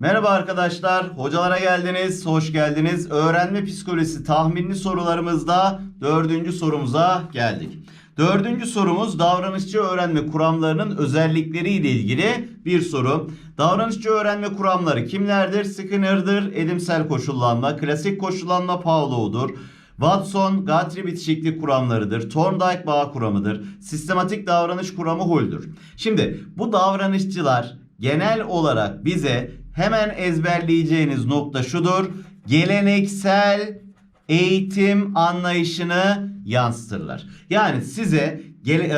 Merhaba arkadaşlar, hocalara geldiniz, hoş geldiniz. Öğrenme psikolojisi tahminli sorularımızda dördüncü sorumuza geldik. Dördüncü sorumuz davranışçı öğrenme kuramlarının özellikleri ile ilgili bir soru. Davranışçı öğrenme kuramları kimlerdir? Skinner'dır, edimsel koşullanma, klasik koşullanma Pavlov'dur. Watson, Guthrie bitişiklik kuramlarıdır. Thorndike bağ kuramıdır. Sistematik davranış kuramı Hull'dur. Şimdi bu davranışçılar genel olarak bize hemen ezberleyeceğiniz nokta şudur. Geleneksel eğitim anlayışını yansıtırlar. Yani size gele, e,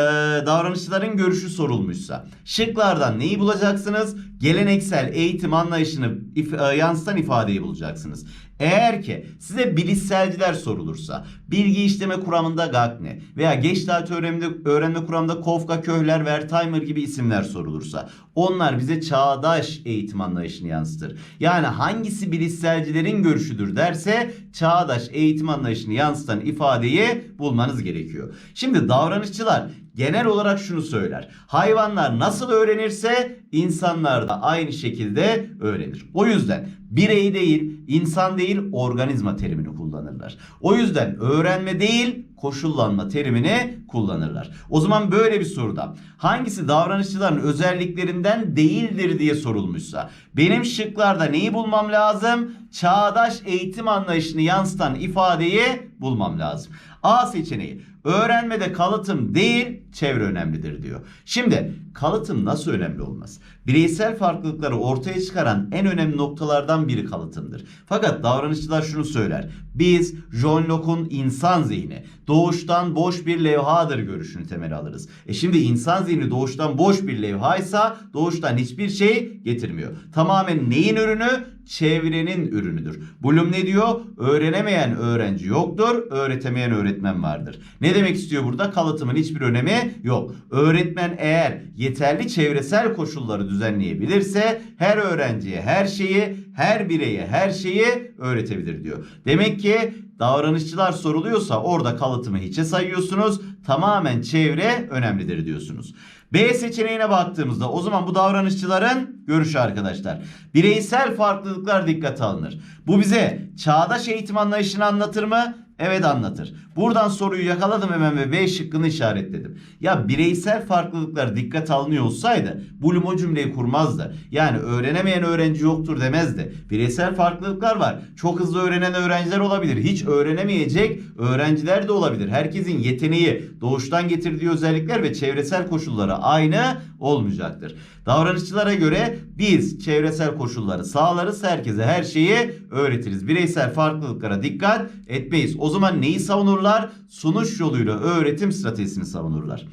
davranışçıların görüşü sorulmuşsa şıklardan neyi bulacaksınız? Geleneksel eğitim anlayışını if- e, yansıtan ifadeyi bulacaksınız. Eğer ki size bilişselciler sorulursa bilgi işleme kuramında Gagne veya Gestalt öğrenme, öğrenme kuramında Kofka, Köhler, Wertheimer gibi isimler sorulursa onlar bize çağdaş eğitim anlayışını yansıtır. Yani hangisi bilişselcilerin görüşüdür derse çağdaş eğitim anlayışını yansıtan ifadeyi bulmanız gerekiyor. Şimdi davranışçılar genel olarak şunu söyler. Hayvanlar nasıl öğrenirse insanlar da aynı şekilde öğrenir. O yüzden birey değil, insan değil, organizma terimini kullanırlar. O yüzden öğrenme değil, koşullanma terimini kullanırlar. O zaman böyle bir soruda hangisi davranışçıların özelliklerinden değildir diye sorulmuşsa benim şıklarda neyi bulmam lazım? Çağdaş eğitim anlayışını yansıtan ifadeyi bulmam lazım. A seçeneği öğrenmede kalıtım değil çevre önemlidir diyor. Şimdi kalıtım nasıl önemli olmaz? Bireysel farklılıkları ortaya çıkaran en önemli noktalardan biri kalıtımdır. Fakat davranışçılar şunu söyler. Biz John Locke'un insan zihni doğuştan boş bir levhadır görüşünü temel alırız. E şimdi insan zihni doğuştan boş bir levhaysa doğuştan hiçbir şey getirmiyor. Tamamen neyin ürünü? Çevrenin ürünüdür. Bloom ne diyor? Öğrenemeyen öğrenci yoktur, öğretemeyen öğretmen vardır. Ne demek istiyor burada? Kalıtımın hiçbir önemi yok. Öğretmen eğer yeterli çevresel koşulları düzenleyebilirse her öğrenciye her şeyi, her bireye her şeyi öğretebilir diyor. Demek ki davranışçılar soruluyorsa orada kalıtımı hiçe sayıyorsunuz. Tamamen çevre önemlidir diyorsunuz. B seçeneğine baktığımızda o zaman bu davranışçıların görüşü arkadaşlar. Bireysel farklılıklar dikkate alınır. Bu bize çağdaş eğitim anlayışını anlatır mı? Evet anlatır. Buradan soruyu yakaladım hemen ve B şıkkını işaretledim. Ya bireysel farklılıklar dikkat alınıyor olsaydı Bloom o cümleyi kurmazdı. Yani öğrenemeyen öğrenci yoktur demezdi. Bireysel farklılıklar var. Çok hızlı öğrenen öğrenciler olabilir. Hiç öğrenemeyecek öğrenciler de olabilir. Herkesin yeteneği, doğuştan getirdiği özellikler ve çevresel koşulları aynı olmayacaktır. Davranışçılara göre biz çevresel koşulları sağlarız. Herkese her şeyi öğretiriz. Bireysel farklılıklara dikkat etmeyiz. O zaman neyi savunurlar? Sunuş yoluyla öğretim stratejisini savunurlar.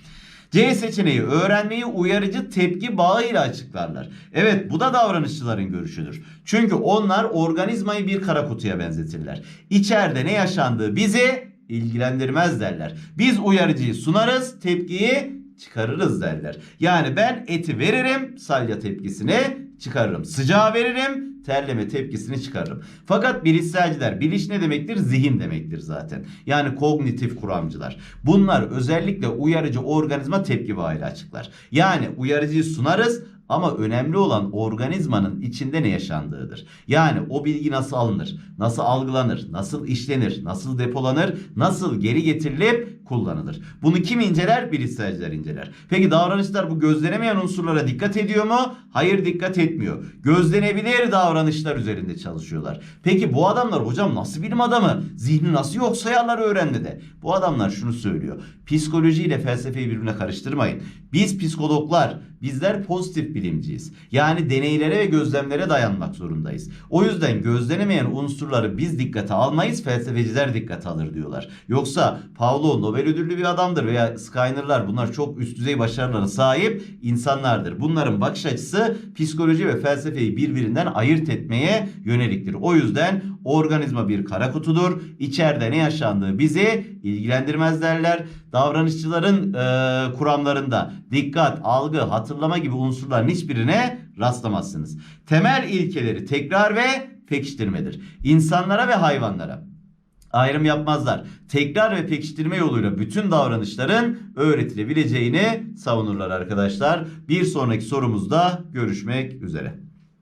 C seçeneği öğrenmeyi uyarıcı tepki bağıyla açıklarlar. Evet bu da davranışçıların görüşüdür. Çünkü onlar organizmayı bir kara kutuya benzetirler. İçeride ne yaşandığı bizi ilgilendirmez derler. Biz uyarıcıyı sunarız, tepkiyi çıkarırız derler. Yani ben eti veririm, salya tepkisini çıkarırım. Sıcağı veririm, terleme tepkisini çıkarırım. Fakat bilişselciler, biliş ne demektir? Zihin demektir zaten. Yani kognitif kuramcılar. Bunlar özellikle uyarıcı organizma tepki bağıyla açıklar. Yani uyarıcıyı sunarız ama önemli olan organizmanın içinde ne yaşandığıdır. Yani o bilgi nasıl alınır, nasıl algılanır, nasıl işlenir, nasıl depolanır, nasıl geri getirilip kullanılır. Bunu kim inceler? Bilişselciler inceler. Peki davranışlar bu gözlenemeyen unsurlara dikkat ediyor mu? Hayır dikkat etmiyor. Gözlenebilir davranışlar üzerinde çalışıyorlar. Peki bu adamlar hocam nasıl bilim adamı? Zihni nasıl yok sayarlar öğrenmede? Bu adamlar şunu söylüyor. Psikoloji ile felsefeyi birbirine karıştırmayın. Biz psikologlar, bizler pozitif bilimciyiz. Yani deneylere ve gözlemlere dayanmak zorundayız. O yüzden gözlenemeyen unsurları biz dikkate almayız, felsefeciler dikkate alır diyorlar. Yoksa Pavlov Nobel ödüllü bir adamdır veya Skinner'lar bunlar çok üst düzey başarılara sahip insanlardır. Bunların bakış açısı psikoloji ve felsefeyi birbirinden ayırt etmeye yöneliktir. O yüzden organizma bir kara kutudur. İçeride ne yaşandığı bizi ilgilendirmez derler. Davranışçıların e, kuramlarında dikkat, algı, hatırlama gibi unsurların hiçbirine rastlamazsınız. Temel ilkeleri tekrar ve pekiştirmedir. İnsanlara ve hayvanlara ayrım yapmazlar. Tekrar ve pekiştirme yoluyla bütün davranışların öğretilebileceğini savunurlar arkadaşlar. Bir sonraki sorumuzda görüşmek üzere.